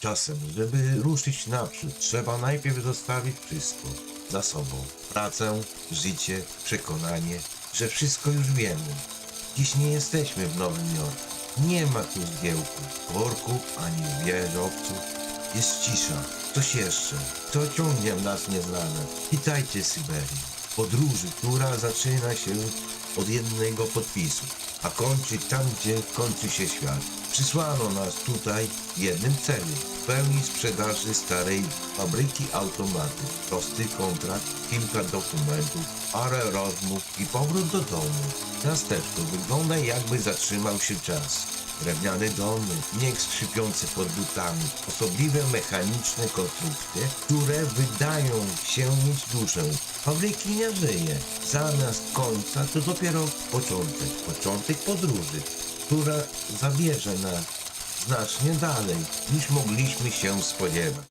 Czasem, żeby ruszyć naprzód, trzeba najpierw zostawić wszystko za sobą. Pracę, życie, przekonanie, że wszystko już wiemy. Dziś nie jesteśmy w Nowym Jorku. Nie ma tu zgiełków, worków ani wieżowców. Jest cisza. Coś jeszcze. Co ciągnie w nas nieznane. Witajcie Syberii. Podróży, która zaczyna się od jednego podpisu, a kończy tam, gdzie kończy się świat. Przysłano nas tutaj jednym celu. W pełni sprzedaży starej fabryki automatów. Prosty kontrakt, kilka dokumentów, parę rozmów i powrót do domu. Miasteczko wygląda jakby zatrzymał się czas. Drewniane domy, niech skrzypiące pod butami, osobliwe mechaniczne konstrukcje, które wydają się mieć duszę. Fabryki nie żyje. Zamiast końca to dopiero początek. Początek podróży, która zabierze nas znacznie dalej niż mogliśmy się spodziewać.